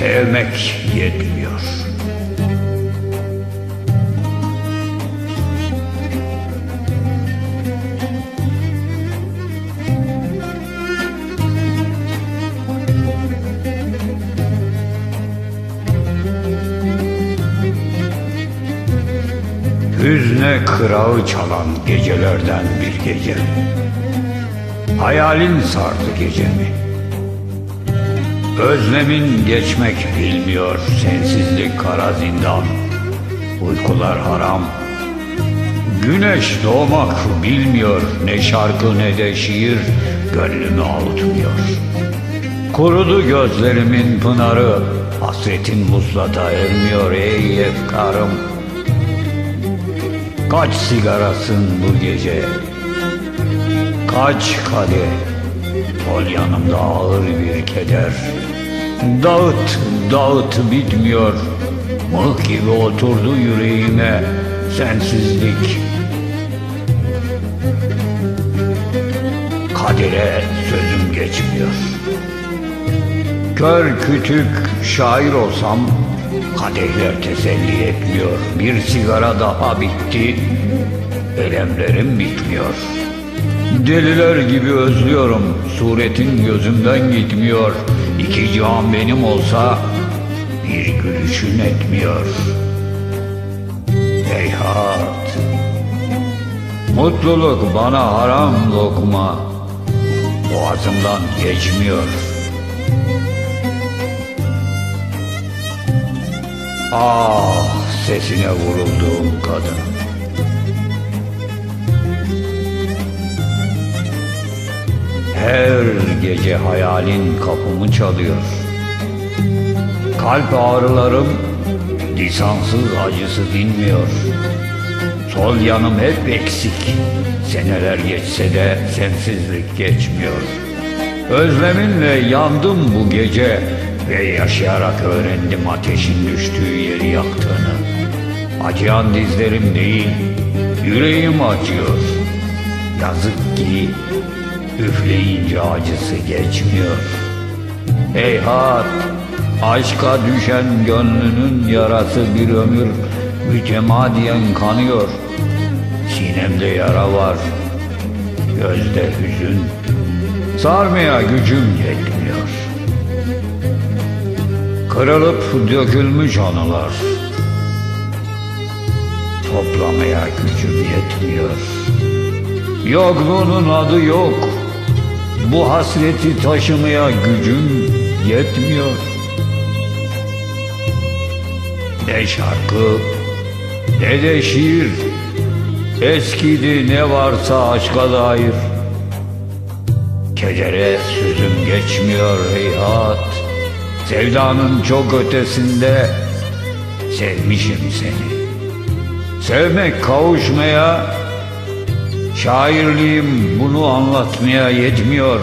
Sevmek yetmiyor. Hüzne kırağı çalan gecelerden bir gece. Hayalin sardı gecemi. Özlemin geçmek bilmiyor sensizlik kara zindan. Uykular haram. Güneş doğmak bilmiyor ne şarkı ne de şiir gönlümü avutmuyor. Kurudu gözlerimin pınarı hasretin muslata ermiyor ey efkarım. Kaç sigarasın bu gece Kaç kadeh Ol yanımda ağır bir keder Dağıt dağıt bitmiyor. Mıh gibi oturdu yüreğime Sensizlik. Kadere sözüm geçmiyor. Kör kütük şair olsam Kadehler teselli etmiyor. Bir sigara daha bitti Elemlerim bitmiyor. Deliler gibi özlüyorum Suretin gözümden gitmiyor İki can benim olsa Bir gülüşün etmiyor. Heyhat Mutluluk bana haram lokma Boğazımdan geçmiyor. Ah sesine vurulduğum kadın Her gece hayalin kapımı çalıyor. Kalp ağrılarım lisansız acısı dinmiyor. Sol yanım hep eksik. Seneler geçse de sensizlik geçmiyor. Özleminle yandım bu gece Ve yaşayarak öğrendim ateşin düştüğü yeri yaktığını. Acıyan dizlerim değil Yüreğim acıyor. Yazık ki Üfleyince acısı geçmiyor. Heyhat Aşka düşen gönlünün yarası bir ömür Mütemadiyen kanıyor. Sinemde yara var Gözde hüzün Sarmaya gücüm yetmiyor. Kırılıp dökülmüş anılar Toplamaya gücüm yetmiyor. Yokluğunun adı yok Bu hasreti taşımaya gücüm yetmiyor. Ne şarkı ne de şiir. Eskidi ne varsa aşka dair. Kedere sözüm geçmiyor heyhat Sevdanın çok ötesinde Sevmişim seni. Sevmek kavuşmaya Şairliğim bunu anlatmaya yetmiyor